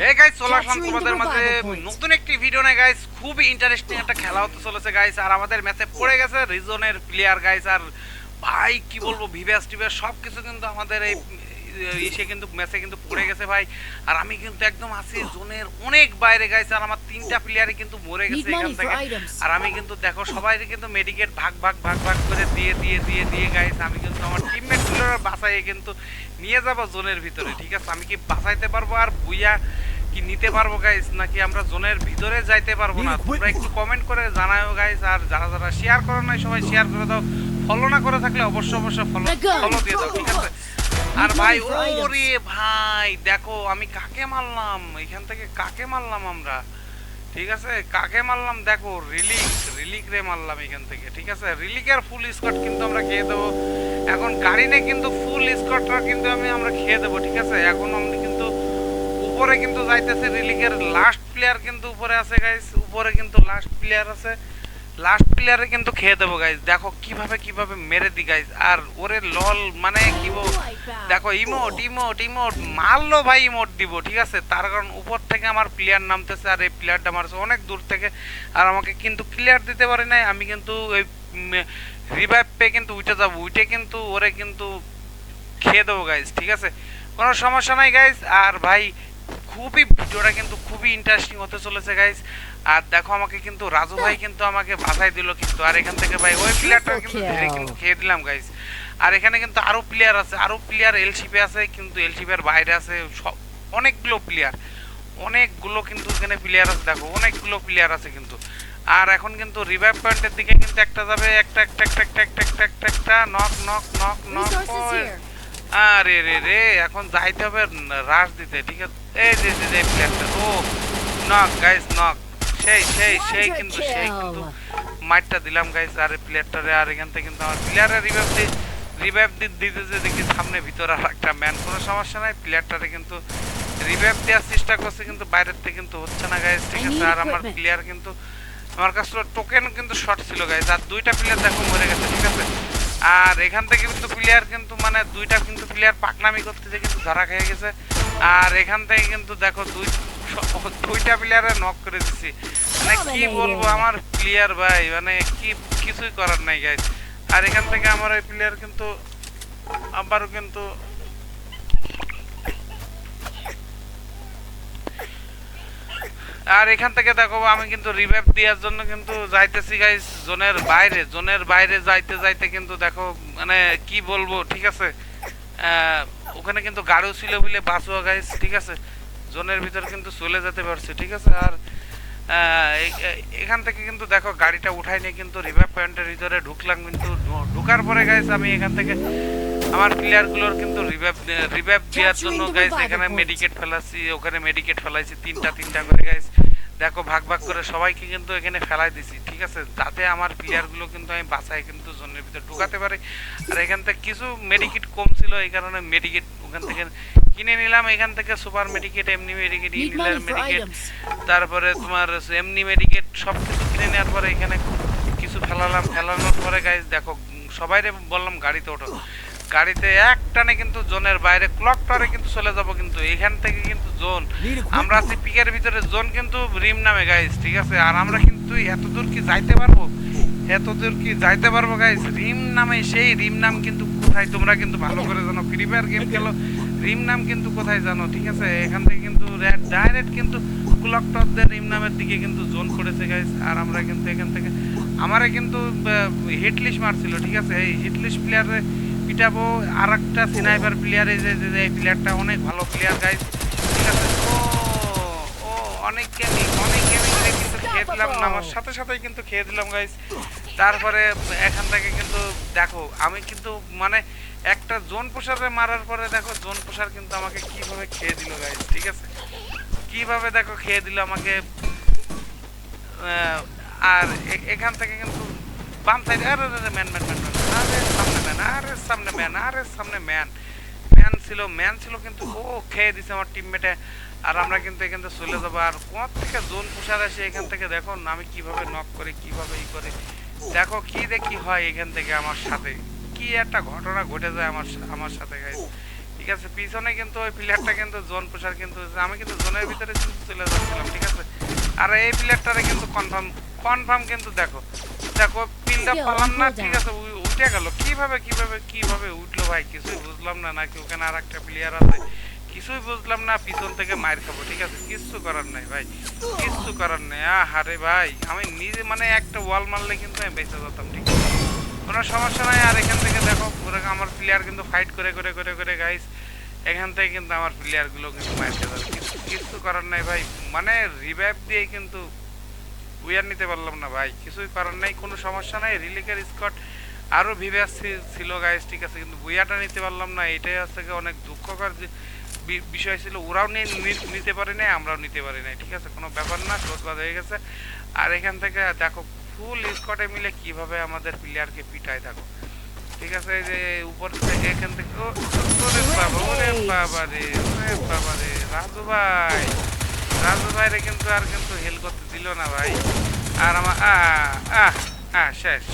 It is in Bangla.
হে গাইস চলে আসলাম তোমাদের মাঝে নতুন একটি ভিডিও নেই গাইস খুবই ইন্টারেস্টিং একটা খেলা হতে চলেছে গাইস আর আমাদের ম্যাচে পড়ে গেছে রিজনের প্লেয়ার গাইস আর ভাই কি বলব ভিভাস টিভাস সব কিছু কিন্তু আমাদের এই ইসে কিন্তু ম্যাচে কিন্তু পড়ে গেছে ভাই। আর আমি কিন্তু একদম আছি জোনের অনেক বাইরে গাইছে আর আমার তিনটা প্লেয়ারই কিন্তু মরে গেছে এখান থেকে। আর আমি কিন্তু দেখো সবাই কিন্তু মেডিকেট ভাগ ভাগ ভাগ ভাগ করে দিয়ে দিয়ে দিয়ে দিয়ে গাইস আমি কিন্তু আমার টিমমেটগুলোর বাসায় কিন্তু নিয়ে যাব জোনের ভিতরে ঠিক আছে? আমি কি বাঁচাইতে পারব আর বুইয়া কি নিতে পারব গাইস নাকি আমরা জোনের ভিতরে যাইতে পারব না? তোমরা একটু কমেন্ট করে জানাও গাইস আর যারা যারা শেয়ার করো নাই সবাই শেয়ার করে দাও। ফলো না করে থাকলে অবশ্যই অবশ্যই ফলো ফলো দিয়ে দাও ঠিক আছে? আর ভাই. ওরে ভাই দেখো আমি কাকে মারলাম? এখান থেকে কাকে মারলাম আমরা? ঠিক আছে? কাকে মারলাম? দেখো রিলিক রিলিক রে মারলাম এখান থেকে ঠিক আছে? রিলিকের ফুল স্কট কিন্তু আমরা খেয়ে দেবো। এখন গাড়ি নিয়ে কিন্তু ফুল স্কটটা কিন্তু আমি আমরা খেয়ে দেবো ঠিক আছে? এখন আমি কিন্তু উপরে কিন্তু যাইতেছে রিলিকের লাস্ট প্লেয়ার কিন্তু উপরে আছে গাইস উপরে কিন্তু লাস্ট প্লেয়ার আছে। লাস্ট প্লেয়ারে কিন্তু খেয়ে দেবো গাইস দেখো কীভাবে কীভাবে মেরে দি গাইস আর ওরে লল মানে কি দেখো ইমোট ইমোট ইমোট মারলো ভাই ইমোট দিব, ঠিক আছে? তার কারণ উপর থেকে আমার প্লেয়ার নামতেছে আর এই প্লেয়ারটা মারছে। অনেক দূর থেকে। আর আমাকে কিন্তু ক্লিয়ার দিতে পারে নাই। আমি কিন্তু ওই রিভাইভ পেয়ে কিন্তু উঠে যাব। উঠে কিন্তু ওরে কিন্তু খেয়ে দেবো গাইজ ঠিক আছে? কোনো সমস্যা নাই গাইজ আর ভাই খুবই ভিডিওটা কিন্তু খুবই ইন্টারেস্টিং হতে চলেছে গাইজ আর দেখো আমাকে কিন্তু রাজু ভাই কিন্তু আমাকে বাসায় দিল কিন্তু। আর এখান থেকে ভাই ওই প্লেয়ারটা কিন্তু কিন্তু খেয়ে দিলাম গাইজ আর এখানে কিন্তু আরও প্লেয়ার আছে আরও প্লেয়ার এলসিপি আছে কিন্তু এলসিপির বাইরে আছে সব অনেকগুলো প্লেয়ার অনেকগুলো কিন্তু এখানে প্লেয়ার আছে দেখো অনেকগুলো প্লেয়ার আছে কিন্তু। আর এখন কিন্তু রিভাইভ পয়েন্টের দিকে কিন্তু একটা যাবে একটা একটা একটা একটা একটা একটা একটা নক নক নক নক আরে রে রে এখন যাইতে হবে রাশ দিতে ঠিক আছে? এই যে যে যে প্লেয়ারটা ও নক গাইস নক সেই সেই সেই কিন্তু সেই কিন্তু মাইটটা দিলাম গাইস আর প্লেয়ারটারে আর এখান থেকে কিন্তু আমার প্লেয়ারের রিভাইভ দি রিভাইভ দিতে যে দেখি সামনে ভিতরে আর একটা ম্যান কোনো সমস্যা নাই প্লেয়ারটারে কিন্তু রিভাইভ দেওয়ার চেষ্টা করছে কিন্তু বাইরের থেকে কিন্তু হচ্ছে না গাইস ঠিক আছে আর আমার প্লেয়ার কিন্তু আমার কাছে টোকেন কিন্তু শর্ট ছিল গাইস আর দুইটা প্লেয়ার দেখো মরে গেছে ঠিক আছে? আর এখান থেকে কিন্তু প্লেয়ার কিন্তু মানে দুইটা কিন্তু প্লেয়ার পাকনামি করতেছে কিন্তু ধরা খেয়ে গেছে। আর এখান থেকে কিন্তু দেখো দুই দুইটা প্লেয়ারে নক করে দিছি। মানে কি বলব আমার প্লেয়ার ভাই মানে কি কিছুই করার নাই গাইজ আর এখান থেকে আমার ওই প্লেয়ার কিন্তু আবারও কিন্তু আর এখান থেকে দেখো, আমি কিন্তু রিভাইভ দেওয়ার জন্য কিন্তু যাইতেছি গাইস জোনের বাইরে। জোনের বাইরে যাইতে যাইতে কিন্তু দেখো মানে কি বলব, ঠিক আছে? ওখানে কিন্তু গাড়িও ছিল বলে বাসও গাইস ঠিক আছে? জোনের ভিতর কিন্তু চলে যেতে পারছে, ঠিক আছে? আর এখান থেকে কিন্তু দেখো, গাড়িটা উঠাই নিয়ে কিন্তু রিভাইভ পয়েন্টের ভিতরে ঢুকলাম কিন্তু ঢুকার পরে গাইস আমি এখান থেকে আমার প্লেয়ারগুলোর কিন্তু রিভাইভ রিভাইভ দেওয়ার জন্য গাইস এখানে মেডিকেট ফেলাচ্ছি ওখানে মেডিকেট ফেলাইছি তিনটা তিনটা করে গাইস দেখো ভাগ ভাগ করে সবাইকে কিন্তু এখানে ফেলাই দিছি ঠিক আছে? যাতে আমার প্লেয়ারগুলো কিন্তু আমি বাসায় কিন্তু জোনের ভিতরে ঢুকাতে পারি। আর এখান থেকে কিছু মেডিকেট কম ছিল এই কারণে মেডিকেট ওখান থেকে কিনে নিলাম। এখান থেকে সুপার মেডিকেট এমনি মেডিকেট for মেডিকেট তারপরে তোমার এমনি মেডিকেট সব কিছু কিনে নেওয়ার পরে এখানে কিছু ফেলালাম। ফেলানোর পরে গাইজ দেখো সবাই বললাম গাড়িতে ওঠো। গাড়িতে এক টানে কিন্তু জোনের বাইরে ক্লক টারে কিন্তু চলে যাব কিন্তু এখান থেকে কিন্তু জোন। আমরা আছি পিকের ভিতরে জোন কিন্তু রিম নামে গাইজ ঠিক আছে? আর আমরা কিন্তু এত দূর কি যাইতে পারব? এত দূর কি যাইতে পারব গাইজ রিম নামে সেই রিম নাম কিন্তু কোথায়? তোমরা কিন্তু ভালো করে জানো ফ্রি ফায়ার গেম খেলো। রিম নাম কিন্তু কোথায় জানো ঠিক আছে? এখান থেকে কিন্তু ডাইরেক্ট কিন্তু ক্লক টপদের রিম নামের দিকে কিন্তু জোন করেছে গাইজ আর আমরা কিন্তু এখান থেকে আমারে কিন্তু হিটলিস্ট মারছিল ঠিক আছে? এই হিটলিস্ট প্লেয়ারে পিটাবো আর একটা সিনাইপার প্লেয়ার এই যে, এই প্লেয়ারটা অনেক ভালো প্লেয়ার গাইজ ঠিক আছে, ও ও, অনেক গেমিং অনেক গেমিং কিন্তু খেয়ে দিলাম আমার সাথে সাথেই কিন্তু খেয়ে দিলাম গাইজ তারপরে এখান থেকে কিন্তু, দেখো, আমি কিন্তু মানে একটা জোন পোষারে মারার পরে দেখো, জোন পোষার কিন্তু আমাকে কীভাবে খেয়ে দিল গাইজ ঠিক আছে? কীভাবে দেখো, খেয়ে দিল আমাকে আর এখান থেকে কিন্তু বাম সাইডে আরে আরে ম্যান ম্যান ম্যান আরে, সামনে ম্যান আরে, সামনে ম্যান আরে, সামনে ম্যান ম্যান ছিল ম্যান ছিল কিন্তু, ও খেয়ে দিছে আমার টিমমেটে আর আমরা কিন্তু এখান থেকে চলে যাব। আর কোথ থেকে জোন পুষার আসে এখান থেকে দেখো আমি কীভাবে নক করি, কীভাবে ই করি। দেখো কি দেখি হয় এখান থেকে আমার সাথে। কি একটা ঘটনা ঘটে যায় আমার আমার সাথে ঠিক আছে, পিছনে কিন্তু ওই প্লেয়ারটা কিন্তু জোন পোষার কিন্তু, আমি কিন্তু জোনের ভিতরে চলে যাচ্ছিলাম, ঠিক আছে? আর এই প্লেয়ারটারে কিন্তু কনফার্ম কনফার্ম কিন্তু দেখো। দেখো পিলটা পালাম না ঠিক আছে উঠে গেল। কীভাবে কীভাবে কীভাবে উঠল ভাই? কিছুই বুঝলাম না নাকি ওখানে আর একটা প্লেয়ার আছে? কিছুই বুঝলাম না পিছন থেকে মার খাব ঠিক আছে? কিচ্ছু করার নাই ভাই কিচ্ছু করার নেই। আহারে ভাই আমি নিজে মানে একটা ওয়াল মারলে কিন্তু আমি বেঁচে যেতাম ঠিক আছে? কোনো সমস্যা নাই আর এখান থেকে দেখো পুরো আমার প্লেয়ার কিন্তু ফাইট করে করে করে করে গাইস এখান থেকে কিন্তু আমার প্লেয়ারগুলো কিন্তু মারতে যাবে। কিছু করার নাই ভাই। মানে রিভাইভ দিয়ে কিন্তু উইয়ার নিতে পারলাম না ভাই। কিছুই করার নাই, কোনো সমস্যা নাই। রিলিকের স্কট আরও ভিভাস ছিল গাইস ঠিক আছে, কিন্তু বুয়াটা নিতে পারলাম না। এটাই হচ্ছে অনেক দুঃখকর বিষয় ছিল, ওরাও নিতে পারে নাই, আমরাও নিতে পারি নাই। ঠিক আছে, কোনো ব্যাপার না ক্লোজবাজ হয়ে গেছে। আর এখান থেকে দেখো ফুল স্কটে মিলে কীভাবে আমাদের প্লেয়ারকে পিটায় থাকো ঠিক আছে এই যে উপর থেকে এখান থেকে ওরে বাবা ওরে বাবা রে ওরে বাবা রে রাজু ভাই। রাজু ভাইরে কিন্তু আর কিন্তু হেল করতে দিল না ভাই। আর আমার আহ আহ আহ শেষ।